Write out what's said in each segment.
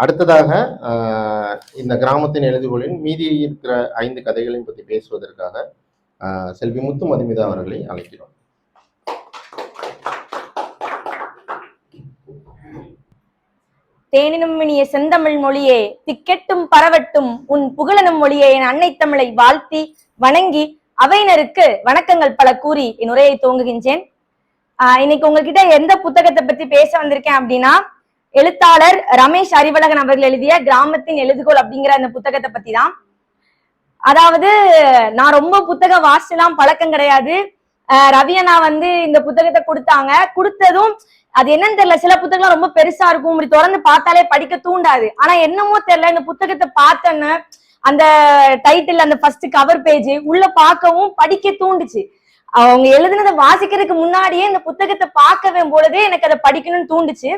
அடுத்ததாக இந்த கிராமத்தின் எழுதுகோளின் மீதி இருக்கிற ஐந்து கதைகளையும் பற்றி பேசுவதற்காக ஆஹ், செல்வி முத்து மதுமிதா அவர்களை அழைக்கிறோம். தேனினும் இனிய செந்தமிழ் மொழியே திக்கெட்டும் பரவட்டும் உன் புகழனும் மொழியே என் அன்னை தமிழை வாழ்த்தி வணங்கி அவையினருக்கு வணக்கங்கள் பல கூறி என் உரையை துவங்குகின்றேன். ஆஹ் இன்னைக்கு உங்ககிட்ட எந்த புத்தகத்தை பத்தி பேச வந்திருக்கேன் அப்படின்னா எழுத்தாளர் ரமேஷ் அறிவழகன் அவர்கள் எழுதிய கிராமத்தின் எழுதுகோல் அப்படிங்கிற அந்த புத்தகத்தை பத்தி தான் அதாவது நான் ரொம்ப புத்தகம் வாசிலாம் பழக்கம் கிடையாது. ஆஹ் ரவி அண்ணா வந்து இந்த புத்தகத்தை கொடுத்தாங்க. கொடுத்ததும் அது என்னன்னு தெரியல. சில புத்தகம் ரொம்ப பெருசா இருக்கும். இப்படி தொடர்ந்து பார்த்தாலே படிக்க தூண்டாது. ஆனா என்னமோ தெரியல. இந்த புத்தகத்தை பார்த்தேன்னு அந்த டைட்டில் அந்த ஃபர்ஸ்ட் கவர் பேஜ் உள்ள பார்க்கவும் படிக்க தூண்டுச்சு. அவங்க எழுதுனதை வாசிக்கிறதுக்கு முன்னாடியே இந்த புத்தகத்தை பார்க்கவே பொழுதே எனக்கு அதை படிக்கணும்னு தூண்டுச்சு.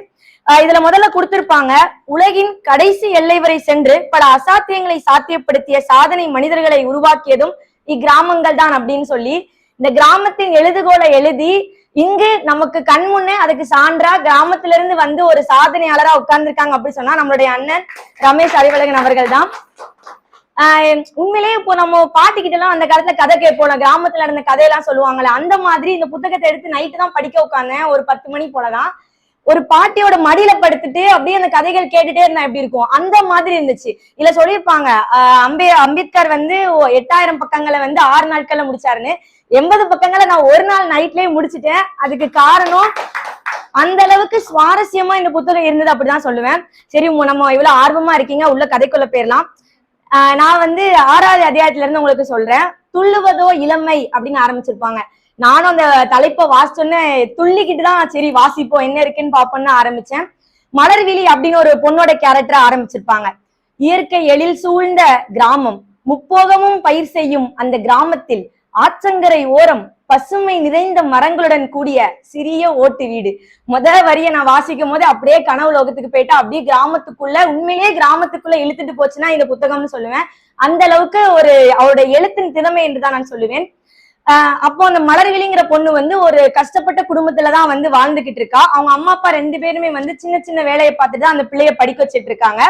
ஆஹ் இதுல முதல்ல கொடுத்திருப்பாங்க உலகின் கடைசி எல்லை வரை சென்று பல அசாத்தியங்களை சாத்தியப்படுத்திய சாதனை மனிதர்களை உருவாக்கியதும் இக்கிராமங்கள் தான் அப்படின்னு சொல்லி இந்த கிராமத்தின் எழுதுகோலை எழுதி இங்கு நமக்கு கண் முன்னே அதுக்கு சான்றா கிராமத்துல இருந்து வந்து ஒரு சாதனையாளரா உட்கார்ந்துருக்காங்க அப்படி சொன்னா நம்மளுடைய அண்ணன் ரமேஷ் அறிவழகன் அவர்கள் தான் உண்மையிலேயே இப்போ நம்ம பாட்டிக்கிட்ட எல்லாம் அந்த காலத்துல கதை கேட்போம். கிராமத்துல நடந்த கதையெல்லாம் சொல்லுவாங்கல்ல அந்த மாதிரி இந்த புத்தகத்தை எடுத்து நைட்டு தான் படிக்க உட்காந்தேன் ஒரு பத்து மணி போலதான். ஒரு பாட்டியோட மடியில படுத்துட்டு அப்படியே அந்த கதைகள் கேட்டுட்டே இருந்தா எப்படி இருக்கும்? அந்த மாதிரி இருந்துச்சு. இல்ல சொல்லியிருப்பாங்க ஆஹ் அம்பே அம்பேத்கர் வந்து எட்டாயிரம் பக்கங்களை வந்து ஆறு நாட்கள்ல முடிச்சாருன்னு. எண்பது பக்கங்களை நான் ஒரு நாள் நைட்லயே முடிச்சிட்டேன். அதுக்கு காரணம் அந்த அளவுக்கு சுவாரஸ்யமா இந்த புத்தகம் இருந்தது அப்படிதான் சொல்லுவேன். சரி நம்ம இவ்வளவு ஆர்வமா இருக்கீங்க. உள்ள கதைக்குள்ள போயிடலாம் நான் வந்து ஆறாவது அத்தியாயத்துல இருந்து உங்களுக்கு சொல்றேன். துள்ளுவதோ இளமை அப்படின்னு ஆரம்பிச்சிருப்பாங்க. நானும் அந்த தலைப்பை வாசிச்சோன்னே துள்ளிக்கிட்டு தான் சரி வாசிப்போம் என்ன இருக்குன்னு பாப்போம்னு ஆரம்பிச்சேன். மலர்விழி அப்படின்னு ஒரு பொண்ணோட கேரக்டர் ஆரம்பிச்சிருப்பாங்க. இயற்கை எழில் சூழ்ந்த கிராமம் முப்போகமும் பயிர் செய்யும் அந்த கிராமத்தில் ஆற்றங்கரை ஓரம் பசுமை நிறைந்த மரங்களுடன் கூடிய சிறிய ஓட்டு வீடு. முத வரிய நான் வாசிக்கும் போது அப்படியே கனவு லோகத்துக்கு போயிட்டா அப்படியே கிராமத்துக்குள்ள உண்மையிலேயே கிராமத்துக்குள்ள இழுத்துட்டு போச்சுன்னா இந்த புத்தகம்னு சொல்லுவேன். அந்த அளவுக்கு ஒரு அவருடைய எழுத்தின் திறமை என்றுதான் நான் சொல்லுவேன். ஆஹ் அப்போ அந்த மலர்விழிங்கிற பொண்ணு வந்து ஒரு கஷ்டப்பட்ட குடும்பத்துலதான் வந்து வாழ்ந்துகிட்டு இருக்கா. அவங்க அம்மா அப்பா ரெண்டு பேருமே வந்து சின்ன சின்ன வேலையை பார்த்துட்டு தான் அந்த பிள்ளைய படிக்க வச்சிட்டு இருக்காங்க.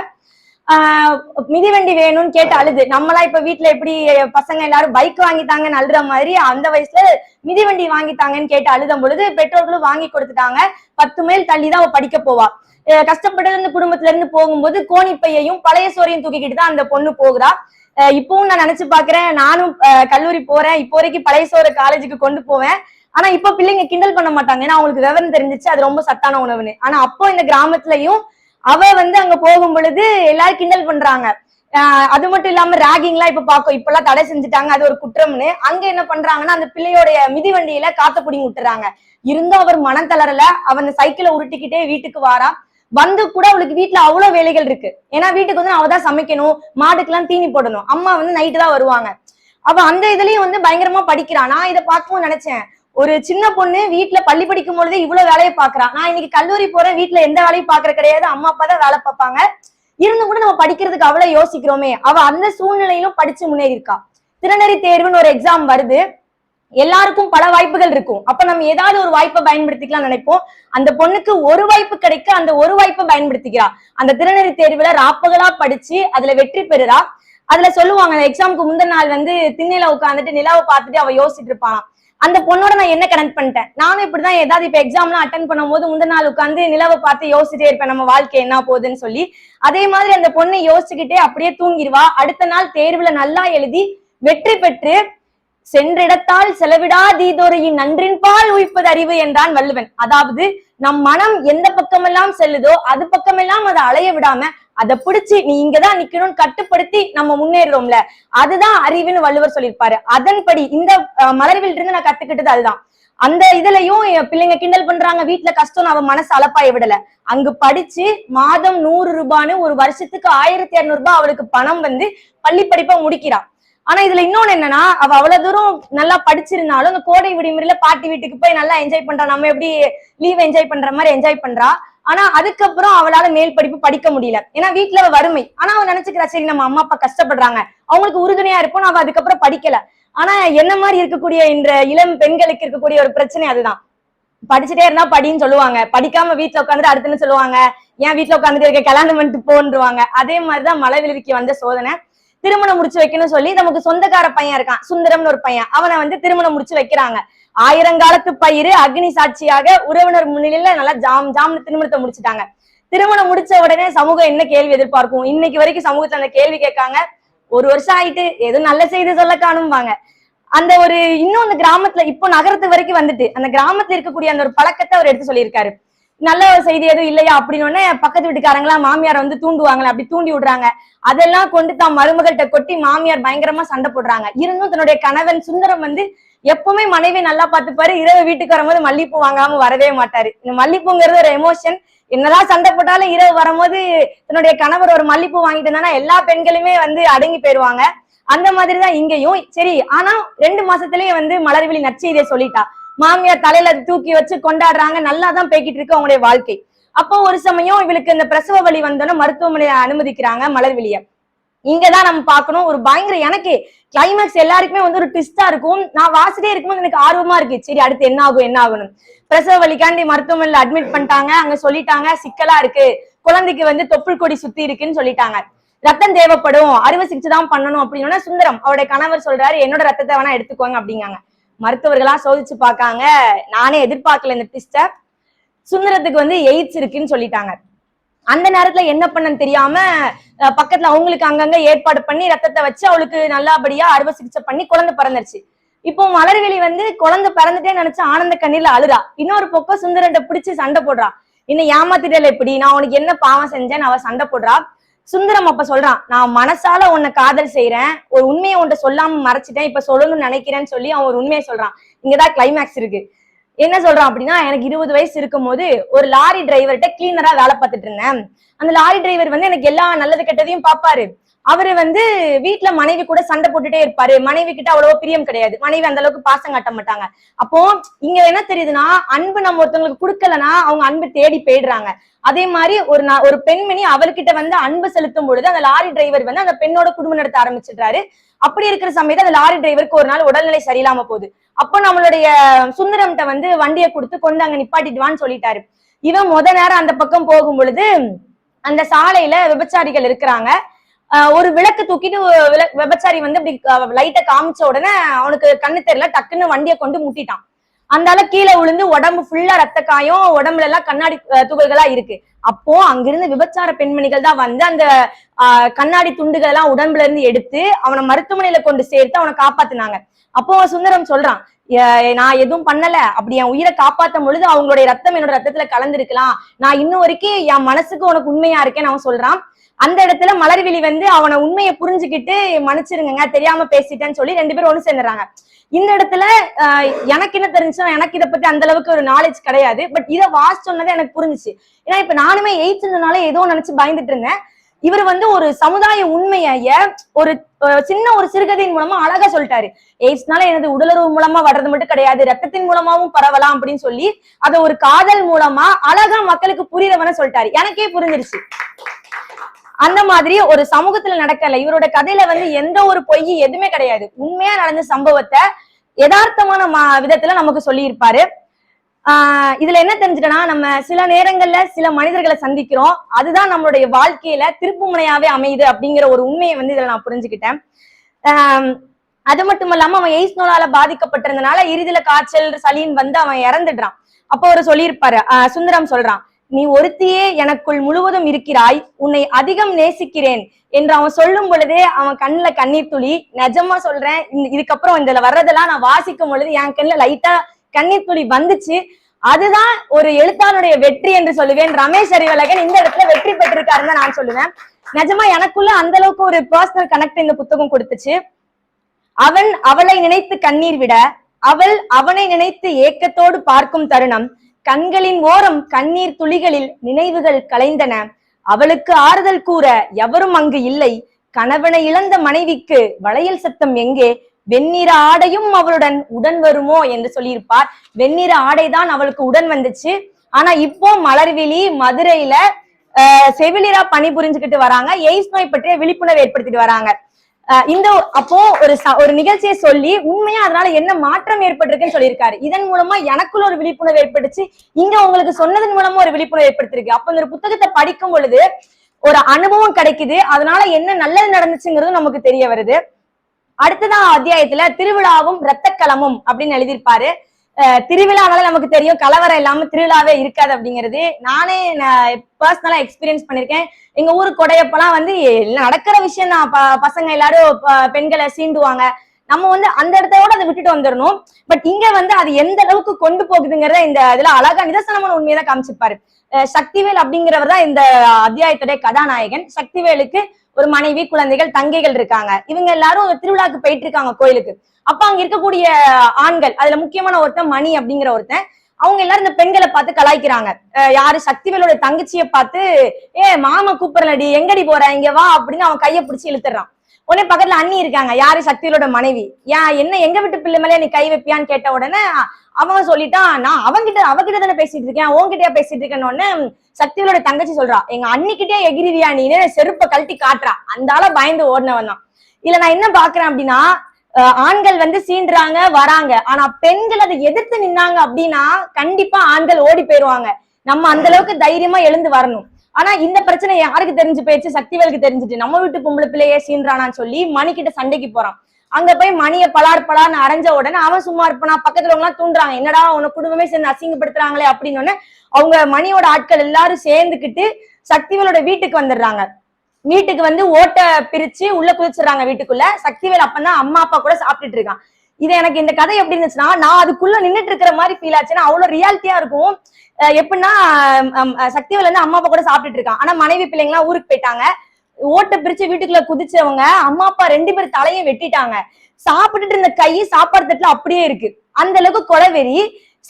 மிதிவண்டி வேணும்னு கேட்டு அழுது. நம்மளாம் இப்ப வீட்ல எப்படி பசங்க எல்லாரும் பைக் வாங்கித்தாங்கன்னு அழுற மாதிரி அந்த வயசுல மிதிவண்டி வாங்கித்தாங்கன்னு கேட்டு அழுதும் பொழுது பெற்றோர்களும் வாங்கி கொடுத்துட்டாங்க. பத்து மைல் தள்ளிதான் அவ படிக்க போவா. அஹ் கஷ்டப்பட்டு இந்த குடும்பத்துல இருந்து போகும்போது கோணிப்பையையும் பழைய சோறையும் தூக்கிக்கிட்டு தான் அந்த பொண்ணு போகிறா. இப்பவும் நான் நினைச்சு பாக்குறேன் நானும் கல்லூரி போறேன் இப்போ வரைக்கும் பழைய சோறு காலேஜுக்கு கொண்டு போவேன். ஆனா இப்ப பிள்ளைங்க கிண்டல் பண்ண மாட்டாங்க. ஏன்னா அவங்களுக்கு விவரம் தெரிஞ்சிச்சு அது ரொம்ப சத்தான உணவுன்னு. ஆனா அப்போ இந்த கிராமத்துலயும் அவ வந்து அங்க போகும் பொழுது எல்லாரும் கிண்டல் பண்றாங்க. அது மட்டும் இல்லாம ராகிங் எல்லாம் இப்ப பாக்கும் இப்ப எல்லாம் தடை செஞ்சுட்டாங்க அது ஒரு குற்றம்னு. அங்க என்ன பண்றாங்கன்னா அந்த பிள்ளையோடைய மிதிவண்டியில காத்த புடிங்கி விட்டுறாங்க இருந்தும் அவர் மனம் தளரல. அவன் அந்த சைக்கிளை உருட்டிக்கிட்டே வீட்டுக்கு வாரா வந்து கூட அவளுக்கு வீட்டுல அவ்வளவு வேலைகள் இருக்கு. ஏன்னா வீட்டுக்கு வந்து அவ தான் சமைக்கணும் மாடுக்கெல்லாம் தீனி போடணும். அம்மா வந்து நைட்டு தான் வருவாங்க. அவ அந்த இதுலயும் வந்து பயங்கரமா படிக்கிறான் நான் இதை பார்க்கவும் நினைச்சேன். ஒரு சின்ன பொண்ணு வீட்டுல பள்ளி படிக்கும் பொழுதே இவ்வளவு வேலையை பாக்குறான் நான் இன்னைக்கு கல்லூரி போறேன் வீட்டுல எந்த வேலையும் பாக்குற கிடையாது. அம்மா அப்பா தான் வேலை பார்ப்பாங்க. இருந்து கூட நம்ம படிக்கிறதுக்கு அவ்வளவு யோசிக்கிறோமே. அவ அந்த சூழ்நிலையிலும் படிச்சு முன்னேறி இருக்கா திறனறி தேர்வுன்னு ஒரு எக்ஸாம் வருது. எல்லாருக்கும் பல வாய்ப்புகள் இருக்கும். அப்ப நம்ம ஏதாவது ஒரு வாய்ப்பை பயன்படுத்திக்கலாம் நினைப்போம். அந்த பொண்ணுக்கு ஒரு வாய்ப்பு கிடைக்க அந்த ஒரு வாய்ப்பை பயன்படுத்திக்கிறா. அந்த திறனறி தேர்வுல ராப்பகலா படிச்சு அதுல வெற்றி பெறுறா. அதுல சொல்லுவாங்க அந்த எக்ஸாமுக்கு முந்தின நாள் வந்து திண்ணையில உட்காந்துட்டு நிலாவை பார்த்துட்டு அவ யோசிச்சுட்டு இருப்பான் அந்த பொண்ணோட நான் என்ன கனெக்ட் பண்ணிட்டேன்? நானும் இப்படிதான் ஏதாவது இப்ப எக்ஸாம்லாம் அட்டன் பண்ணும்போது முந்த நாள் உட்காந்து நிலவை பார்த்து யோசிச்சுட்டே இருப்பேன் நம்ம வாழ்க்கை என்ன போகுதுன்னு சொல்லி. அதே மாதிரி அந்த பொண்ணை யோசிச்சுக்கிட்டே அப்படியே தூங்கிடுவா. அடுத்த நாள் தேர்வுல நல்லா எழுதி வெற்றி பெற்று சென்றிடத்தால் செலவிடாதீதொரையின் நன்றின்பால் உயிப்பது அறிவு என்றான் வள்ளுவன். அதாவது நம் மனம் எந்த பக்கமெல்லாம் செல்லுதோ அது பக்கமெல்லாம் அதை அலைய விடாம அதை பிடிச்சு நீ இங்கதான் நிக்கணும்னு கட்டுப்படுத்தி நம்ம முன்னேறுறோம்ல அதுதான் அறிவுன்னு வள்ளுவர் சொல்லியிருப்பாரு. அதன்படி இந்த மலர்வில் இருந்து நான் கத்துக்கிட்டது அதுதான். அந்த இதுலயும் என் பிள்ளைங்க கிண்டல் பண்றாங்க. வீட்டுல கஷ்டம் அவன் மனசு அலப்பாய விடல. அங்கு படிச்சு மாதம் நூறு ரூபான்னு ஒரு வருஷத்துக்கு ஆயிரத்தி இருநூறு ரூபாய் அவளுக்கு பணம் வந்து பள்ளி படிப்பை முடிக்கிறான் ஆனா இதுல இன்னொன்னு என்னன்னா அவ அவ்வளவு தூரம் நல்லா படிச்சிருந்தாலும் அந்த கோடை விடுமுறையில பாட்டி வீட்டுக்கு போய் நல்லா என்ஜாய் பண்றா. நம்ம எப்படி லீவ் என்ஜாய் பண்ற மாதிரி என்ஜாய் பண்றா. ஆனா அதுக்கப்புறம் அவளால மேல் படிப்பு படிக்க முடியல. ஏன்னா வீட்டுல அவ வறுமை. ஆனா அவ நினைச்சுக்கிறா சரி நம்ம அம்மா அப்பா கஷ்டப்படுறாங்க. அவங்களுக்கு உறுதுணையா இருப்போம் அவ அதுக்கப்புறம் படிக்கல. ஆனா என்ன மாதிரி இருக்கக்கூடிய இந்த இளம் பெண்களுக்கு இருக்கக்கூடிய ஒரு பிரச்சனை அதுதான். படிச்சுட்டே இருந்தா படின்னு சொல்லுவாங்க. படிக்காம வீட்டுல உட்காந்துட்டு அடுத்துன்னு சொல்லுவாங்க. ஏன் வீட்டுல உட்காந்துட்டு இருக்க? கல்யாணம் பண்ணிட்டு போன்றுவாங்க. அதே மாதிரிதான் மலைவிலிக்கு வந்த சோதனை. திருமணம் முடிச்சு வைக்கணும்னு சொல்லி நமக்கு சொந்தக்கார பையன் இருக்கான். சுந்தரம்னு ஒரு பையன். அவனை வந்து திருமணம் முடிச்சு வைக்கிறாங்க. ஆயிரங்காலத்து பயிர் அக்னி சாட்சியாக உறவினர் முன்னிலையில நல்லா ஜாம் ஜாம்னு திருமணத்தை முடிச்சுட்டாங்க. திருமணம் முடிச்ச உடனே சமூகம் என்ன கேள்வி எதிர்பார்க்கும்? இன்னைக்கு வரைக்கும் சமூகத்துல அந்த கேள்வி கேட்காங்க. ஒரு வருஷம் ஆயிட்டு எதுவும் நல்ல செய்தி சொல்ல காணும்பாங்க. அந்த ஒரு இன்னும் அந்த கிராமத்துல இப்போ நகரத்து வரைக்கும் வந்துட்டு அந்த கிராமத்துல இருக்கக்கூடிய அந்த ஒரு பழக்கத்தை அவர் எடுத்து சொல்லியிருக்காரு. நல்ல செய்தி எதுவும் இல்லையா அப்படின்னு உடனே பக்கத்து வீட்டுக்காரங்களா மாமியார் வந்து தூண்டுவாங்களே அப்படி தூண்டி விடுறாங்க. அதெல்லாம் கொண்டு தான் மருமகள்கிட்ட கொட்டி மாமியார் பயங்கரமா சண்டை போடுறாங்க. இருந்தும் தன்னுடைய கணவன் சுந்தரம் வந்து எப்பவுமே மனைவி நல்லா பார்த்துப்பாரு. இரவு வீட்டுக்கு வரும்போது மல்லிப்பூ வாங்காம வரவே மாட்டாரு. இந்த மல்லிப்பூங்கிறது ஒரு எமோஷன் என்னதான் சண்டை போட்டாலும் இரவு வரும்போது தன்னுடைய கணவர் ஒரு மல்லிப்பூ வாங்கிட்டு இருந்தானா எல்லா பெண்களுமே வந்து அடங்கி போயிருவாங்க அந்த மாதிரிதான் இங்கேயும். சரி ஆனா ரெண்டு மாசத்துலயே வந்து மலர்விழி நற்செய்தியை சொல்லிட்டா. மாமியார் தலையில தூக்கி வச்சு கொண்டாடுறாங்க. நல்லா தான் பேக்கிட்டு இருக்கு அவங்களுடைய வாழ்க்கை. அப்போ ஒரு சமயம் இவளுக்கு இந்த பிரசவ வழி வந்தோன்னு மருத்துவமனையை அனுமதிக்கிறாங்க மலர்விழிய. இங்கதான் நம்ம பார்க்கணும். ஒரு பயங்கர எனக்கு கிளைமேக்ஸ் எல்லாருக்குமே வந்து ஒரு ட்விஸ்டா இருக்கும். நான் வாசிட்டே இருக்கும்போது எனக்கு ஆர்வமா இருக்கு. சரி அடுத்து என்ன ஆகும் என்ன ஆகணும் பிரசவ வலிக்காண்டி மருத்துவமனையில அட்மிட் பண்ணிட்டாங்க. அங்க சொல்லிட்டாங்க சிக்கலா இருக்கு. குழந்தைக்கு வந்து தொப்புள் கொடி சுத்தி இருக்குன்னு சொல்லிட்டாங்க. ரத்தம் தேவைப்படும். அறுவை சிகிச்சை தான் பண்ணணும் அப்படின்னா சுந்தரம் அவருடைய கணவர் சொல்றாரு என்னோட ரத்தத்தை வேணா எடுத்துக்கோங்க அப்படிங்காங்க மருத்துவர்களா சோதிச்சு பார்க்காங்க. நானே எதிர்பார்க்கல இந்த ட்விஸ்ட சுந்தரத்துக்கு வந்து எய்ட்ஸ் இருக்குன்னு சொல்லிட்டாங்க. அந்த நேரத்துல என்ன பண்ணன்னு தெரியாம பக்கத்துல அவங்களுக்கு அங்கங்க ஏற்பாடு பண்ணி ரத்தத்தை வச்சு அவளுக்கு நல்லபடியா அறுவை சிகிச்சை பண்ணி குழந்தை பிறந்துருச்சு. இப்போ மலர்விழி வந்து குழந்தை பிறந்துட்டே நினைச்சு ஆனந்த கண்ணீர்ல அழுறா. இன்னொரு பக்கம் சுந்தரன்ட்ட பிடிச்சு சண்டை போடுறா. என்ன ஏமாத்திட்டல எப்படி நான் உனக்கு என்ன பாவம் செஞ்சேன்னு அவ சண்டை போடுறா. சுந்தரம் அப்ப சொல்றான் நான் மனசால உன்னை காதல் செய்யறேன் ஒரு உண்மையை உன்ட்ட சொல்லாம மறைச்சிட்டேன். இப்ப சொல்லணும்னு நினைக்கிறேன்னு சொல்லி அவன் ஒரு உண்மையை சொல்றான். இங்கதான் கிளைமேக்ஸ் இருக்கு. என்ன சொல்றான் அப்படின்னா எனக்கு இருபது வயசு இருக்கும் போது ஒரு லாரி டிரைவர்கிட்ட கிளீனரா வேலை பார்த்துட்டு இருந்தேன். அந்த லாரி டிரைவர் வந்து எனக்கு எல்லா நல்லது கெட்டதையும் பார்ப்பாரு. அவரு வந்து வீட்டுல மனைவி கூட சண்டை போட்டுட்டே இருப்பாரு. மனைவி கிட்ட அவ்வளவோ பிரியம் கிடையாது. மனைவி அந்த அளவுக்கு பாசம் காட்ட மாட்டாங்க. அப்போ இங்க என்ன தெரியுதுன்னா அன்பு நம்ம ஒருத்தவங்களுக்கு கொடுக்கலன்னா அவங்க அன்பு தேடி போயிடுறாங்க. அதே மாதிரி ஒரு நா- ஒரு பெண்மணி அவர்கிட்ட வந்து அன்பு செலுத்தும் பொழுது அந்த லாரி டிரைவர் வந்து அந்த பெண்ணோட குடும்பம் நடத்த ஆரம்பிச்சிடுறாரு. அப்படி இருக்கிற சமயத்து அந்த லாரி டிரைவருக்கு ஒரு நாள் உடல்நிலை சரியில்லாம போகுது. அப்போ நம்மளுடைய சுந்தரம்கிட்ட வந்து வண்டியை கொடுத்து கொண்டு அங்க நிப்பாட்டிடுவான்னு சொல்லிட்டாரு. இவன் முத நேரம் அந்த பக்கம் போகும் பொழுது அந்த சாலையில விபச்சாரிகள் இருக்கிறாங்க. ஒரு விளக்கு தூக்கிட்டு விபச்சாரி வந்து அப்படி லைட்டை காமிச்ச உடனே அவனுக்கு கண்ணு தெரியல டக்குன்னு வண்டியை கொண்டு முட்டிட்டான். அந்தால கீழே விழுந்து உடம்பு ஃபுல்லா ரத்த காயம் உடம்புல எல்லாம் கண்ணாடி துகள்களா இருக்கு. அப்போ அங்கிருந்து விபச்சார பெண்மணிகள் தான் வந்து அந்த ஆஹ், கண்ணாடி துண்டுகள் எல்லாம் உடம்புல இருந்து எடுத்து அவனை மருத்துவமனையில கொண்டு சேர்த்து அவனை காப்பாத்துனாங்க. அப்போ சுந்தரம் சொல்றான் நான் எதுவும் பண்ணல. அப்படி என் உயிரை காப்பாத்தும் பொழுது அவங்களுடைய ரத்தம் என்னோட ரத்தத்துல கலந்திருக்கலாம். நான் இன்னும் வரைக்கும் என் மனசுக்கு உனக்கு உண்மையா இருக்கேன்னு அவன் சொல்றான். அந்த இடத்துல மலர்விழி வந்து அவனை உண்மையை புரிஞ்சுக்கிட்டு மன்னிச்சிருங்க தெரியாம பேசிட்டேன்னு சொல்லி ரெண்டு பேரும் ஒண்ணு சேர்ந்துறாங்க. இந்த இடத்துல ஆஹ், எனக்கு என்ன தெரிஞ்சுன்னா எனக்கு இதை பத்தி அந்த அளவுக்கு ஒரு நாலேஜ் கிடையாது. பட் இதை வாசி சொன்னது எனக்கு புரிஞ்சுச்சு. ஏன்னா இப்ப நானுமே எயிட்ஸ்னால ஏதோ நினைச்சு பயந்துட்டு இருந்தேன். இவர் வந்து ஒரு சமுதாய உண்மைய ஒரு அஹ், சின்ன ஒரு சிறுகதையின் மூலமா அழகா சொல்லிட்டாரு. எய்ட்ஸ்னால எனது உடலுறவு மூலமா வர்றது மட்டும் கிடையாது ரத்தத்தின் மூலமாவும் பரவலாம் அப்படின்னு சொல்லி அதை ஒரு காதல் மூலமா அழகா மக்களுக்கு புரியறவன சொல்லிட்டாரு. எனக்கே புரிஞ்சிருச்சு. அந்த மாதிரி ஒரு சமூகத்துல நடக்கல. இவரோட கதையில வந்து எந்த ஒரு பொய் எதுவுமே கிடையாது. உண்மையா நடந்த சம்பவத்தை யதார்த்தமான மா- விதத்துல நமக்கு சொல்லியிருப்பாரு. ஆஹ் இதுல என்ன தெரிஞ்சுட்டனா நம்ம சில நேரங்கள்ல சில மனிதர்களை சந்திக்கிறோம். அதுதான் நம்மளுடைய வாழ்க்கையில திருப்புமுனையாவே அமையுது அப்படிங்கிற ஒரு உண்மையை வந்து இதுல நான் புரிஞ்சுக்கிட்டேன். அது மட்டும் இல்லாம அவன் எய்ஸ் நோயால பாதிக்கப்பட்டிருந்தனால இறுதியில காய்ச்சல் சளின்னு வந்து அவன் இறந்துடுறான். அப்போ ஒரு சொல்லியிருப்பாரு. ஆஹ் சுந்தரம் சொல்றான். நீ ஒருத்தியே எனக்குள் முழுவதும் இருக்கிறாய் உன்னை அதிகம் நேசிக்கிறேன் என்று அவன் சொல்லும் பொழுதே அவன் கண்ணுல கண்ணீர் துளி. நிஜமா சொல்றேன் இதுக்கப்புறம் இதுல வர்றதெல்லாம் நான் வாசிக்கும் பொழுது என் கண்ணுல லைட்டா கண்ணீர் துளி வந்துச்சு. அதுதான் ஒரு எழுத்தாளுடைய வெற்றி என்று சொல்லுவேன். ரமேஷ் அறிவழகன் இந்த இடத்துல வெற்றி பெற்றிருக்காருன்னு நான் சொல்லுவேன். நிஜமா எனக்குள்ள அந்த அளவுக்கு ஒரு பர்சனல் கனெக்ட் இந்த புத்தகம் கொடுத்துச்சு. அவன் அவளை நினைத்து கண்ணீர் விட அவள் அவனை நினைத்து ஏக்கத்தோடு பார்க்கும் தருணம். கண்களின் ஓரம் கண்ணீர் துளிகளில் நினைவுகள் கலைந்தன. அவளுக்கு ஆறுதல் கூற எவரும் அங்கு இல்லை. கணவனை இழந்த மனைவிக்கு வளையல் சத்தம் எங்கே? வெண்ணிற ஆடையும் அவளுடன் உடன் வருமோ என்று சொல்லியிருப்பார். வெண்ணிற ஆடைதான் அவளுக்கு உடன் வந்துச்சு. ஆனா இப்போ மலர்விழி மதுரையில ஆஹ், பணி புரிஞ்சுக்கிட்டு வராங்க. எய்ஸ் நோய் பற்றிய விழிப்புணர்வு ஏற்படுத்திட்டு வராங்க. இந்த அப்போ ஒரு ஒரு நிகழ்ச்சியை சொல்லி உண்மையா அதனால என்ன மாற்றம் ஏற்பட்டிருக்குன்னு சொல்லியிருக்காரு. இதன் மூலமா எனக்குள்ள ஒரு விழிப்புணர்வு ஏற்பட்டுச்சு. இங்க உங்களுக்கு சொன்னதன் மூலமா ஒரு விழிப்புணர்வு ஏற்படுத்திருக்கு அப்ப இந்த ஒரு புத்தகத்தை படிக்கும் பொழுது ஒரு அனுபவம் கிடைக்குது. அதனால என்ன நல்லது நடந்துச்சுங்கிறதும் நமக்கு தெரிய வருது. அடுத்ததான் அத்தியாயத்துல திருவிழாவும் இரத்தக்களமும் அப்படின்னு எழுதியிருப்பாரு. திருவிழானால நமக்கு தெரியும் கலவரம் இல்லாம திருவிழாவே இருக்காது அப்படிங்கிறது. நானே பர்சனலா எக்ஸ்பீரியன்ஸ் பண்ணிருக்கேன். எங்க ஊரு கொடையப்பெல்லாம் வந்து நடக்கிற விஷயம் தான் ப- பசங்க எல்லாரும் பெண்களை சீண்டுவாங்க. நம்ம வந்து அந்த இடத்தோட அதை விட்டுட்டு வந்துடணும். பட் இங்க வந்து அது எந்த அளவுக்கு கொண்டு போகுதுங்கிறத இந்த இதுல அழகா நிதர்சனமான உண்மையை தான் காமிச்சிருப்பாரு. சக்திவேல் அப்படிங்கிறவர் தான் இந்த அத்தியாயத்துடைய கதாநாயகன். சக்திவேலுக்கு ஒரு மனைவி குழந்தைகள் தங்கைகள் இருக்காங்க. இவங்க எல்லாரும் திருவிழாக்கு போயிட்டு இருக்காங்க கோயிலுக்கு. அப்ப அங்க இருக்கக்கூடிய ஆண்கள் அதுல முக்கியமான ஒருத்தன் மணி அப்படிங்கிற ஒருத்தன் அவங்க எல்லாரும் இந்த பெண்களை பார்த்து கலாய்க்கிறாங்க. யாரு? சக்திவேலோட தங்கச்சியை பார்த்து ஏ மாமா கூப்பிடலடி எங்கடி போற? இங்க வா அப்படின்னு அவன் கையை பிடிச்சி இழுத்துறான் உடனே பக்கத்துல அண்ணி இருக்காங்க. யாரு? சக்தியோட மனைவி. ஏன் என்ன எங்க வீட்டு பிள்ளை மேலே நீ கை வைப்பியான்னு கேட்ட உடனே அவன் சொல்லிட்டான் நான் அவன்கிட்ட அவகிட்ட தானே பேசிட்டு இருக்கேன். உன்கிட்டயா பேசிட்டு இருக்கேன்னு சக்தியோட தங்கச்சி சொல்றா எங்க அண்ணிக்கிட்டே எகிரிவியா நீன்னு செருப்பை கழட்டி காட்டுறா? அந்த ஆள பயந்து ஓடினவன் தான். இல்ல நான் என்ன பாக்குறேன் அப்படின்னா ஆண்கள் வந்து சீண்டுறாங்க வராங்க. ஆனா பெண்கள் அதை எதிர்த்து நின்னாங்க அப்படின்னா கண்டிப்பா ஆண்கள் ஓடி போயிருவாங்க. நம்ம அந்த அளவுக்கு தைரியமா எழுந்து வரணும். ஆனா இந்த பிரச்சனை யாருக்கு தெரிஞ்சு போயிடுச்சு? சக்திவேலுக்கு தெரிஞ்சுட்டு. நம்ம வீட்டு பொம்பளை பிள்ளையே சீன்றானான்னு சொல்லி மணிக்கிட்ட சண்டைக்கு போறான். அங்க போய் மணிய பலார் பலார்னு அரைஞ்ச உடனே அவன் சும்மா இருப்பானா? பக்கத்துல எல்லாம் தூண்டுறாங்க. என்னடா உன குடும்பமே சேர்ந்து அசிங்கப்படுத்துறாங்களே அப்படின்னு அவங்க மணியோட ஆட்கள் எல்லாரும் சேர்ந்துக்கிட்டு சக்திவேலோட வீட்டுக்கு வந்துடுறாங்க. வீட்டுக்கு வந்து ஓட்டை பிரிச்சு உள்ள குதிச்சிடுறாங்க வீட்டுக்குள்ள. சக்திவேல் அப்பந்தான் அம்மா அப்பா கூட சாப்பிட்டுட்டு இருக்கான். இது எனக்கு இந்த கதை எப்படி இருந்துச்சுன்னா நான் அதுக்குள்ள நின்றுட்டு இருக்கிற மாதிரி ஃபீல் ஆச்சுன்னா அவ்வளவு ரியாலிட்டியா இருக்கும். எப்படின்னா சக்தி அஹ் அம்மா அப்பா கூட சாப்பிட்டுட்டு இருக்கான். ஆனா மனைவி பிள்ளைங்க ஊருக்கு போயிட்டாங்க. ஓட்டை பிரிச்சு வீட்டுக்குள்ள குதிச்சவங்க அம்மா அப்பா ரெண்டு பேரும் தலையும் வெட்டிட்டாங்க. சாப்பிட்டுட்டு இருந்த கை சாப்பாடு தட்டுல அப்படியே இருக்கு. அந்த அளவுக்கு கொலவெறி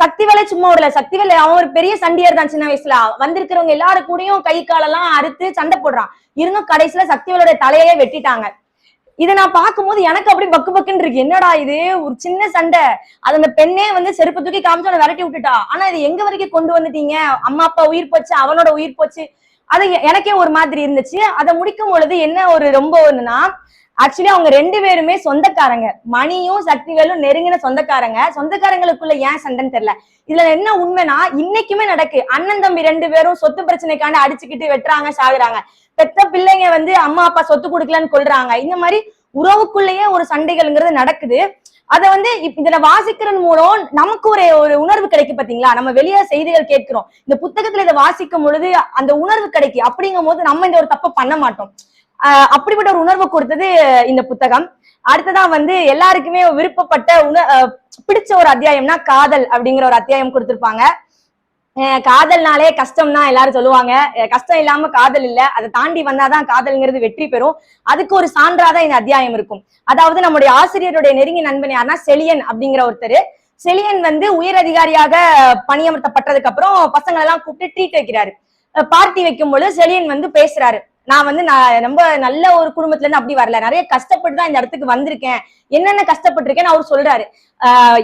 சக்திவேலை சும்மா விடல. சக்திவேலை அவன் ஒரு பெரிய சண்டியர் தான் சின்ன வயசுல. வந்திருக்கிறவங்க எல்லாரும் கூடயும் கை காலெல்லாம் அறுத்து சண்டை போடுறான். இருந்தும் கடைசியில சக்திவேலோட தலையே வெட்டிட்டாங்க. இதை நான் பார்க்கும்போது எனக்கு அப்படி பக்கு பக்குன்னு இருக்கு. என்னடா இது? ஒரு சின்ன சண்டை. அது அந்த பெண்ணே வந்து செருப்பு தூக்கி காமிச்சு அவனை விரட்டி விட்டுட்டா. ஆனா இது எங்க வரைக்கும் கொண்டு வந்துட்டீங்க? அம்மா அப்பா உயிர் போச்சு அவனோட உயிர் போச்சு. அது எனக்கே ஒரு மாதிரி இருந்துச்சு. அதை முடிக்கும் பொழுது என்ன ஒரு ரொம்ப ஒண்ணுன்னா ஆக்சுவலி அவங்க ரெண்டு பேருமே சொந்தக்காரங்க. மணியும் சக்திவேலும் நெருங்கின சொந்தக்காரங்க. சொந்தக்காரங்களுக்குள்ள ஏன் சண்டைன்னு தெரியல. இதுல என்ன உண்மைனா இன்னைக்குமே நடக்கு. அண்ணன் தம்பி ரெண்டு பேரும் சொத்து பிரச்சனைக்காண்ட அடிச்சுக்கிட்டு வெட்டுறாங்க சாகுறாங்க. பெத்த பிள்ளைங்க வந்து அம்மா அப்பா சொத்து கொடுக்கலன்னு கொள்றாங்க இந்த மாதிரி உறவுக்குள்ளேயே ஒரு சண்டைகள்ங்கிறது நடக்குது. அத வந்து இப்ப இதுல வாசிக்கிறது மூலம் நமக்கு ஒரு ஒரு உணர்வு கிடைக்கும் பாத்தீங்களா? நம்ம வெளியே செய்திகள் கேட்கிறோம். இந்த புத்தகத்துல இதை வாசிக்கும் பொழுது அந்த உணர்வு கிடைக்கு. அப்படிங்கும் போது நம்ம இந்த ஒரு தப்பை பண்ண மாட்டோம். அப்படிப்பட்ட ஒரு உணர்வு கொடுத்தது இந்த புத்தகம். அடுத்ததா வந்து எல்லாருக்குமே விருப்பப்பட்ட உண பிடிச்ச ஒரு அத்தியாயம்னா காதல் அப்படிங்கிற ஒரு அத்தியாயம் கொடுத்திருப்பாங்க. காதல்னாலே கஷ்டம் தான் எல்லாரும் சொல்லுவாங்க. கஷ்டம் இல்லாம காதல் இல்ல. அதை தாண்டி வந்தாதான் காதல்ங்கிறது வெற்றி பெறும். அதுக்கு ஒரு சான்றாதான் இந்த அத்தியாயம் இருக்கும். அதாவது நம்முடைய ஆசிரியருடைய நெருங்கிய நண்பன் யாருன்னா செலியன் அப்படிங்கிற ஒருத்தர். செலியன் வந்து உயர் அதிகாரியாக பணியமர்த்தப்பட்டதுக்கு அப்புறம் பசங்களை எல்லாம் கூப்பிட்டு ட்ரீட் வைக்கிறாரு. பார்ட்டி வைக்கும் பொழுது செலியன் வந்து பேசுறாரு. நான் வந்து நான் ரொம்ப நல்ல ஒரு குடும்பத்துல இருந்து அப்படி வரல. நிறைய கஷ்டப்பட்டு தான் இந்த இடத்துக்கு வந்திருக்கேன். என்னென்ன கஷ்டப்பட்டிருக்கேன்னு அவர் சொல்றாரு. ஆஹ்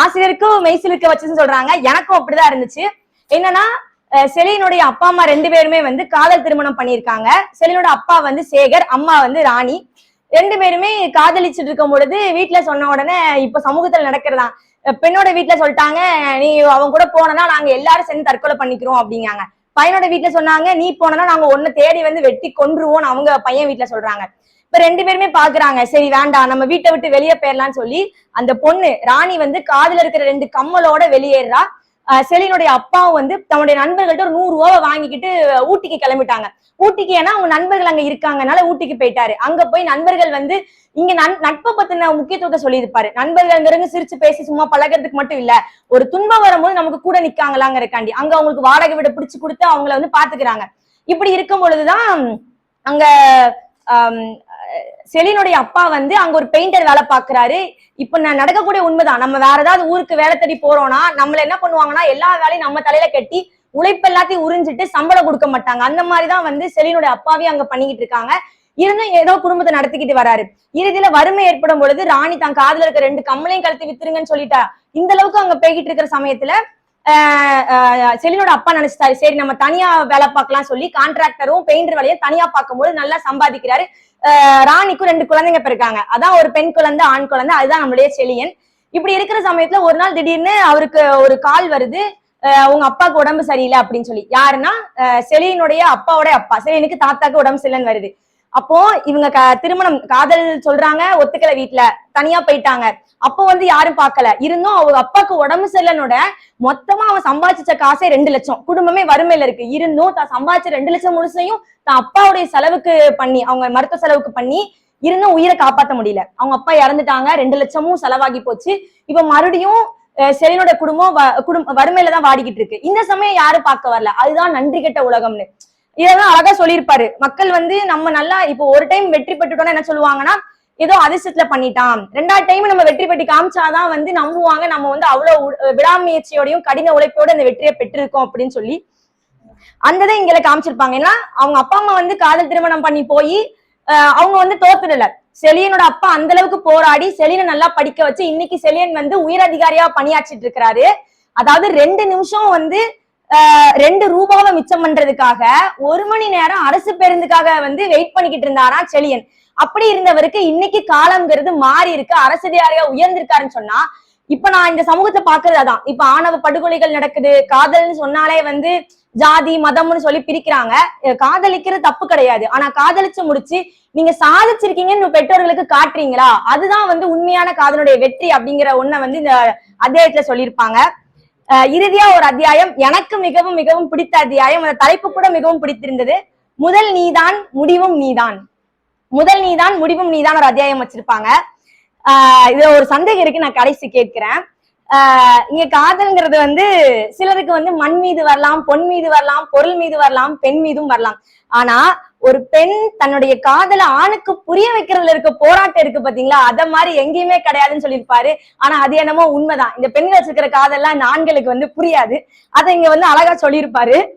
ஆசிரியருக்கும் மெய்சிலுக்கு வச்சுன்னு சொல்றாங்க. எனக்கும் அப்படிதான் இருந்துச்சு. என்னன்னா அஹ் செலினுடைய அப்பா அம்மா ரெண்டு பேருமே வந்து காதல் திருமணம் பண்ணியிருக்காங்க. செலினோட அப்பா வந்து சேகர் அம்மா வந்து ராணி. ரெண்டு பேருமே காதலிச்சுட்டு இருக்கும் பொழுது வீட்டுல சொன்ன உடனே இப்ப சமூகத்துல நடக்கிறதா? பெண்ணோட வீட்டுல சொல்லிட்டாங்க நீ அவங்க கூட போனனா நாங்க எல்லாரும் சேர்ந்து தற்கொலை பண்ணிக்கிறோம் அப்படிங்காங்க. பையனோட வீட்டுல சொன்னாங்க நீ போனனா நாங்க ஒன்னு தேடி வந்து வெட்டி கொன்றுவோம் அவங்க பையன் வீட்டுல சொல்றாங்க. இப்ப ரெண்டு பேருமே பாக்குறாங்க சரி வேண்டாம் நம்ம வீட்டை விட்டு வெளியே போயிடலாம்னு சொல்லி அந்த பொண்ணு ராணி வந்து காதுல இருக்கிற ரெண்டு கம்மலோட வெளியேறா. அஹ் செலினுடைய அப்பாவும் வந்து தன்னுடைய நண்பர்கள்ட்ட ஒரு நூறு ரூபாவை வாங்கிக்கிட்டு ஊட்டிக்கு கிளம்பிட்டாங்க. ஊட்டிக்கு ஏன்னா அவங்க நண்பர்கள் அங்க இருக்காங்கனால ஊட்டிக்கு போயிட்டாரு. அங்க போய் நண்பர்கள் வந்து இங்க நன் நட்பை பத்தின முக்கியத்துவத்தை சொல்லியிருப்பாரு. நண்பர்கள்ங்கிறவங்க சிரிச்சு பேசி சும்மா பழகிறதுக்கு மட்டும் இல்ல. ஒரு துன்பம் வரும்போது நமக்கு கூட நிக்காங்களாங்கிறக்காண்டி அங்க அவங்களுக்கு வாடகை விட பிடிச்சு கொடுத்து அவங்கள வந்து பாத்துக்கிறாங்க. இப்படி இருக்கும் பொழுதுதான் அங்க செலினுடைய அப்பா வந்து அங்க ஒரு பெயிண்டர் வேலை பாக்குறாரு. இப்ப நான் நடக்கக்கூடிய உண்மைதான். நம்ம வேற ஏதாவது ஊருக்கு வேலை தேடி போறோம்னா நம்மள என்ன பண்ணுவாங்கன்னா எல்லா வேலையும் நம்ம தலையில கட்டி உழைப்பு எல்லாத்தையும் உறிஞ்சிட்டு சம்பளம் கொடுக்க மாட்டாங்க. அந்த மாதிரிதான் வந்து செலினுடைய அப்பாவையும் அங்க பண்ணிக்கிட்டு இருக்காங்க. இருந்தும் ஏதோ குடும்பத்தை நடத்திக்கிட்டு வராரு. இறுதியில வறுமை ஏற்படும் பொழுது ராணி தான் காதுல இருக்க ரெண்டு கம்மலையும் கழுத்து வித்துருங்கன்னு சொல்லிட்டா. இந்த அளவுக்கு அங்க போய்கிட்டு இருக்கிற சமயத்துல ஆஹ் ஆஹ் செலினோட அப்பா நினைச்சிட்டாரு. சரி நம்ம தனியா வேலை பார்க்கலாம் சொல்லி கான்ட்ராக்டரும் பெயிண்டர் வேலையும் தனியா பார்க்கும்போது நல்லா சம்பாதிக்கிறாரு. ராணிக்கும் ரெண்டு குழந்தைங்க பிறக்காங்க அதான் ஒரு பெண் குழந்தை ஆண் குழந்தை. அதுதான் நம்மளுடைய செலியன். இப்படி இருக்கிற சமயத்துல ஒரு நாள் திடீர்னு அவருக்கு ஒரு கால் வருது. உங்க அப்பாவுக்கு உடம்பு சரியில்லை அப்படின்னு சொல்லி. யாருன்னா ஆஹ் அப்பாவோட அப்பா. செலியனுக்கு தாத்தாக்கு உடம்பு சரியில்லைன்னு வருது. அப்போ இவங்க க- திருமணம் காதல் சொல்றாங்க ஒத்துக்கல வீட்டுல தனியா போயிட்டாங்க. அப்போ வந்து யாரும் பார்க்கல. இருந்தும் அவங்க அப்பாவுக்கு உடம்பு சரியில்லைனோட மொத்தமா அவன் சம்பாதிச்ச காசே ரெண்டு லட்சம். குடும்பமே வறுமையில இருக்கு. இருந்தும் தான் சம்பாதிச்ச ரெண்டு லட்சம் முழுசையும் தான் அப்பாவுடைய செலவுக்கு பண்ணி அவங்க மருத்துவ செலவுக்கு பண்ணி இருந்தும் உயிரை காப்பாற்ற முடியல. அவங்க அப்பா இறந்துட்டாங்க. ரெண்டு லட்சமும் செலவாகி போச்சு. இப்ப மறுபடியும் அஹ், செலினோட குடும்பம் வ- குடும்ப வறுமையில தான் வாடிக்கிட்டு இருக்கு. இந்த சமயம் யாரும் பார்க்க வரல. அதுதான் நன்றி கெட்ட உலகம்னு. இதெல்லாம் அழகா சொல்லியிருப்பாரு. மக்கள் வந்து நம்ம நல்லா இப்போ ஒரு டைம் வெற்றி பெற்றுட்டோம்னா என்ன சொல்லுவாங்கன்னா ஏதோ அதிர்ஷ்டத்துல பண்ணிட்டான். ரெண்டாவது டைம் நம்ம வெற்றி பெற்று காமிச்சாதான் வந்து நம்புவாங்க. நம்ம வந்து அவ்வளவு விடாமுயற்சியோடையும் கடின உழைப்போட அந்த வெற்றியை பெற்றிருக்கோம் அப்படின்னு சொல்லி அந்த இதை காமிச்சிருப்பாங்க. ஏன்னா அவங்க அப்பா அம்மா வந்து காதல் திருமணம் பண்ணி போய் அவங்க வந்து தோத்துடல. செலியனோட அப்பா அந்த அளவுக்கு போராடி செலியனை நல்லா படிக்க வச்சு இன்னைக்கு செலியன் வந்து உயர் அதிகாரியா பணியாற்றிட்டு இருக்கிறாரு. அதாவது ரெண்டு நிமிஷம் வந்து ஆஹ் ரெண்டு ரூபாவை மிச்சம் பண்றதுக்காக ஒரு மணி நேரம் அரசு பேருந்துக்காக வந்து வெயிட் பண்ணிக்கிட்டு இருந்தாராம் செலியன். அப்படி இருந்தவருக்கு இன்னைக்கு காலம்ங்கிறது மாறி இருக்கு. அரசு அதிகாரியா உயர்ந்திருக்காருன்னு சொன்னா இப்ப நான் இந்த சமூகத்தை பாக்குறது அதான். இப்ப ஆணவ படுகொலைகள் நடக்குது. காதல்னு சொன்னாலே வந்து ஜாதி மதம்னு சொல்லி பிரிக்கிறாங்க. காதலிக்கிறது தப்பு கிடையாது. ஆனா காதலிச்சு முடிச்சு நீங்க சாதிச்சிருக்கீங்கன்னு பெற்றோர்களுக்கு காட்டுறீங்களா? அதுதான் வந்து உண்மையான காதலுடைய வெற்றி அப்படிங்கிற ஒண்ண வந்து இந்த அத்தியாயத்துல சொல்லியிருப்பாங்க. அஹ் இறுதியா ஒரு அத்தியாயம். எனக்கு மிகவும் மிகவும் பிடித்த அத்தியாயம். அந்த தலைப்பு கூட மிகவும் பிடித்திருந்தது. முதல் நீதான் முடிவும் நீதான். முதல் நீதான் முடிவும் நீதான் ஒரு அத்தியாயம் வச்சிருப்பாங்க. ஆஹ் இதுல ஒரு சந்தேகம் இருக்கு நான் கடைசி கேட்கிறேன். ஆஹ் இங்க காதல்ங்கிறது வந்து சிலருக்கு வந்து மண் மீது வரலாம் பொன் மீது வரலாம் பொருள் மீது வரலாம் பெண் மீதும் வரலாம். ஆனா ஒரு பெண் தன்னுடைய காதல ஆணுக்கு புரிய வைக்கிறதுல இருக்க போராட்டம் இருக்கு பாத்தீங்களா? அத மாதிரி எங்கேயுமே கிடையாதுன்னு சொல்லியிருப்பாரு. ஆனா அது என்னமோ உண்மைதான். இந்த பெண்கள் வச்சிருக்கிற காதல்லாம் இந்த ஆண்களுக்கு வந்து புரியாது. அதை இங்க வந்து அழகா சொல்லியிருப்பாரு.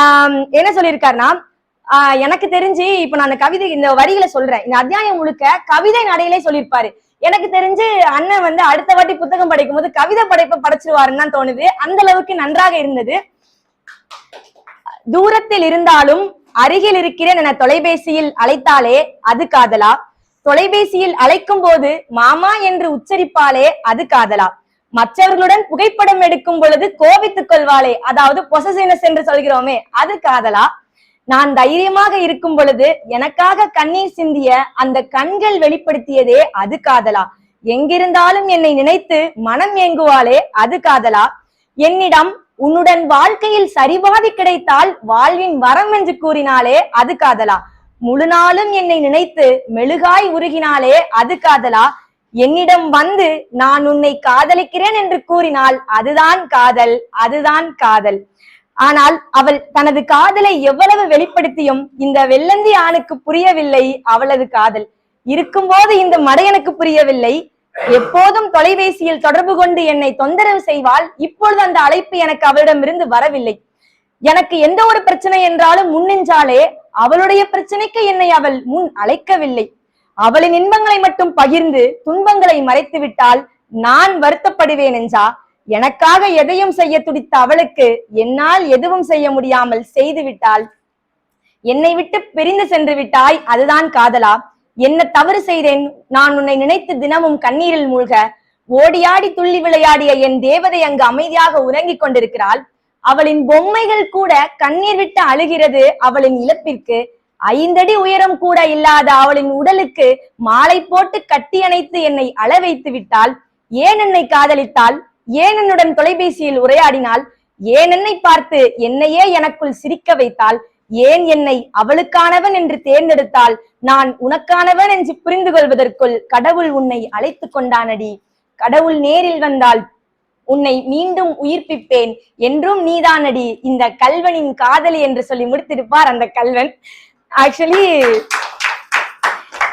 ஆஹ் என்ன சொல்லியிருக்காருன்னா ஆஹ் எனக்கு தெரிஞ்சு இப்ப நான் அந்த கவிதை இந்த வரிகளை சொல்றேன். இந்த அத்தியாயம் முழுக்க கவிதை நடையிலே சொல்லியிருப்பாரு. எனக்கு தெரிஞ்சு அண்ணன் வந்து அடுத்த வாட்டி புத்தகம் படிக்கும் போது கவிதை படைப்பை படைச்சிருவாருன்னு தான் தோணுது. அந்த அளவுக்கு நன்றாக இருந்தது. தூரத்தில் இருந்தாலும் அருகில் இருக்கிறேன் என தொலைபேசியில் அழைத்தாலே அது காதலா? தொலைபேசியில் அழைக்கும் போது மாமா என்று உச்சரிப்பாலே அது காதலா? மற்றவர்களுடன் புகைப்படம் எடுக்கும் பொழுது கோபித்துக் கொள்வாளே அதாவது பொசசினஸ் என்று சொல்கிறோமே அது காதலா? நான் தைரியமாக இருக்கும் பொழுது எனக்காக கண்ணீர் சிந்திய அந்த கண்கள் வெளிப்படுத்தியதே அது காதலா? எங்கிருந்தாலும் என்னை நினைத்து மனம் ஏங்குவாளே அது காதலா? என்னிடம் உன்னுடன் வாழ்க்கையில் சரிபாதி கிடைத்தால் வாழ்வின் வரம் என்று கூறினாலே அது காதலா. முழு நாளும் என்னை நினைத்து மெழுகாய் உருகினாலே அது காதலா. என்னிடம் வந்து நான் உன்னை காதலிக்கிறேன் என்று கூறினால் அதுதான் காதல் அதுதான் காதல். ஆனால் அவள் தனது காதலை எவ்வளவு வெளிப்படுத்தியும் இந்த வெள்ளந்தி ஆணுக்கு புரியவில்லை அவளது காதல். இருக்கும்போது இந்த மடையனுக்கு புரியவில்லை எப்போதும் தொலைபேசியில் தொடர்பு கொண்டு என்னை தொந்தரவு செய்வாள். இப்பொழுது அந்த அழைப்பு எனக்கு அவளிடமிருந்து வரவில்லை. எனக்கு எந்த ஒரு பிரச்சனை என்றாலும் முன்னின்றாலே அவளுடைய பிரச்சனைக்கு என்னை அவள் முன் அழைக்கவில்லை. அவளின் இன்பங்களை மட்டும் பகிர்ந்து துன்பங்களை மறைத்து விட்டால் நான் வருத்தப்படுவேன் என்றா? எனக்காக எதையும் செய்ய துடித்த அவளுக்கு என்னால் எதுவும் செய்ய முடியாமல் செய்து விட்டாள் என்னை விட்டு பிரிந்து சென்று விட்டாய். அதுதான் காதலா? என்ன தவறு செய்தேன்? நான் உன்னை நினைத்து தினமும் கண்ணீரில் மூழ்க. ஓடியாடி துள்ளி விளையாடிய என் தேவதை அங்கு அமைதியாக உறங்கிக் கொண்டிருக்கிறாள். அவளின் பொம்மைகள் கூட கண்ணீர் விட்டு அழுகிறது அவளின் இழப்பிற்கு. ஐந்தடி உயரம் கூட இல்லாத அவளின் உடலுக்கு மாலை போட்டு கட்டி அணைத்து என்னை அள வைத்து விட்டாள். ஏன் என்னை காதலித்தாள்? ஏன் என்னுடன் தொலைபேசியில் உரையாடினாள்? ஏன் என்னை பார்த்து என்னையே எனக்குள் சிரிக்க வைத்தாள்? ஏன் என்னை அவளுக்கானவன் என்று தேர்ந்தெடுத்தாள் நான் உனக்கானவன் என்று புரிந்து கொள்வதற்குள் கடவுள் உன்னை அழைத்து கொண்டானடி. கடவுள் நேரில் வந்தால் உன்னை மீண்டும் உயிர்ப்பிப்பேன் என்றும் நீதானடி. இந்த கல்வனின் காதலி என்று சொல்லி முடித்திருப்பார் அந்த கல்வன். ஆக்சுவலி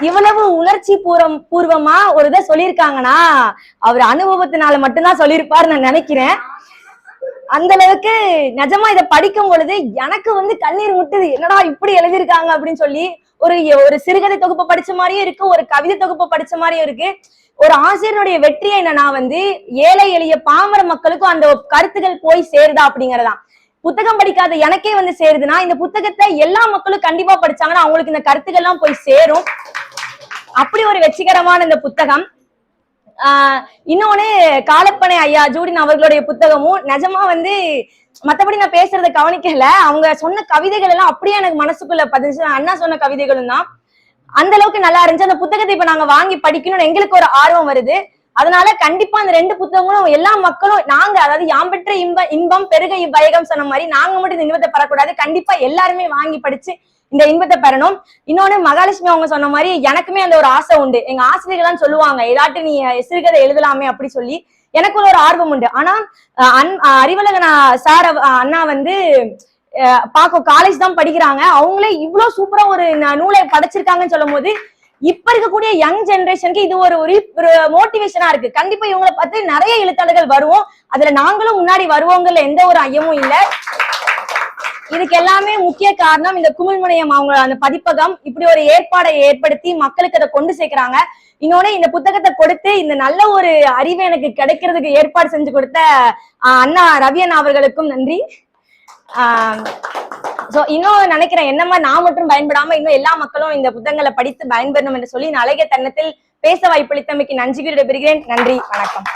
இவ்வளவு உணர்ச்சி பூர்வம் பூர்வமா ஒரு இதை சொல்லியிருக்காங்கன்னா அவர் அனுபவத்தினால மட்டும்தான் சொல்லியிருப்பார் நான் நினைக்கிறேன். அந்த அளவுக்கு நிஜமா இதை படிக்கும் பொழுது எனக்கு வந்து கண்ணீர் முட்டுது. என்னடா இப்படி எழுதியிருக்காங்க அப்படின்னு சொல்லி ஒரு ஒரு சிறுகதை தொகுப்பு படிச்ச மாதிரியும் இருக்கு ஒரு கவிதை தொகுப்பு படிச்ச மாதிரியும் இருக்கு. ஒரு ஆசிரியருடைய வெற்றி என்னன்னா வந்து ஏழை எளிய பாமர மக்களுக்கும் அந்த கருத்துக்கள் போய் சேருதா அப்படிங்கறதான். புத்தகம் படிக்காத எனக்கே வந்து சேருதுன்னா இந்த புத்தகத்தை எல்லா மக்களும் கண்டிப்பா படிச்சாங்கன்னா அவங்களுக்கு இந்த கருத்துக்கள் எல்லாம் போய் சேரும். அப்படி ஒரு வெற்றிகரமான இந்த புத்தகம். இன்னொன்னு காலப்பனை ஐயா ஜூடின் அவர்களுடைய புத்தகமும் நிஜமா வந்து மத்தபடி நான் பேசுறத கவனிக்கல. அவங்க சொன்ன கவிதைகள் எல்லாம் அப்படியே எனக்கு மனசுக்குள்ள பதிஞ்சு அண்ணா சொன்ன கவிதைகளும் தான். அந்த அளவுக்கு நல்லா இருந்துச்சு. அந்த புத்தகத்தை இப்ப நாங்க வாங்கி படிக்கணும்னு எங்களுக்கு ஒரு ஆர்வம் வருது. அதனால கண்டிப்பா அந்த ரெண்டு புத்தகங்களும் எல்லா மக்களும் நாங்க அதாவது யாம் பெற்ற இன்ப இன்பம் பெருக இவ்வையகம் சொன்ன மாதிரி நாங்க மட்டும் இந்த இன்பத்தை பெறக்கூடாது கண்டிப்பா எல்லாருமே வாங்கி படிச்சு இந்த இன்பத்தை பெறணும். இன்னொன்னு மகாலட்சுமி அவங்க சொன்ன மாதிரி எனக்குமே அந்த ஒரு ஆசை உண்டு. எங்க ஆசிரியர்கள்லாம் சொல்லுவாங்க ஏதாட்டு நீ சிறுகதை எழுதலாமே அப்படி சொல்லி. எனக்குள்ள ஒரு ஆர்வம் உண்டு. ஆனா அன்- அஹ் சார் அண்ணா வந்து அஹ் பாக்க காலேஜ் தான் படிக்கிறாங்க. அவங்களே இவ்வளவு சூப்பரா ஒரு நூலை படைச்சிருக்காங்கன்னு சொல்லும் போது இப்ப இருக்கக்கூடிய யங் ஜெனரேஷனுக்கு இது ஒரு ஒரு ஒரு மோட்டிவேஷனா இருக்கு. கண்டிப்பா இவங்களை பார்த்து நிறைய எழுத்தாளர்கள் வருவோம். அதுல நாங்களும் முன்னாடி வருவோங்கல எந்த ஒரு ஐயமும் இல்லை. இதுக்கு எல்லாமே முக்கிய காரணம் இந்த குமிழ்முனையம் அவங்க அந்த பதிப்பகம் இப்படி ஒரு ஏற்பாடை ஏற்படுத்தி மக்களுக்கு அதை கொண்டு சேர்க்கிறாங்க. இன்னொன்னு இந்த புத்தகத்தை கொடுத்து இந்த நல்ல ஒரு அறிவு எனக்கு கிடைக்கிறதுக்கு ஏற்பாடு செஞ்சு கொடுத்த அண்ணா ரவி அண்ணா அவர்களுக்கும் நன்றி. சோ இன்னும் நினைக்கிறேன் என்னமா நான் மட்டும் பயன்படாம இன்னும் எல்லா மக்களும் இந்த புத்தகங்களை படித்து பயன்பெறணும் என்று சொல்லி இந்த தன்னத்தில் தருணத்தில் பேச வாய்ப்பளித்தமைக்கு நன்றி கூறி விடைபெறுகிறேன். நன்றி வணக்கம்.